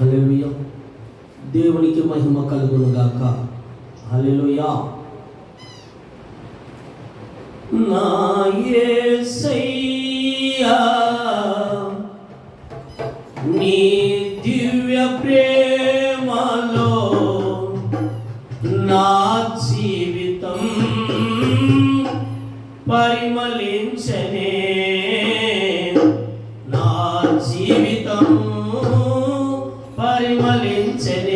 Hallelujah దేవునికి మహిమ కలుగునుగాక. Hallelujah నా నీ దివ్య ప్రేమలో నా జీవితం పరిమళించనే. పరిమళించని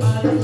Bye.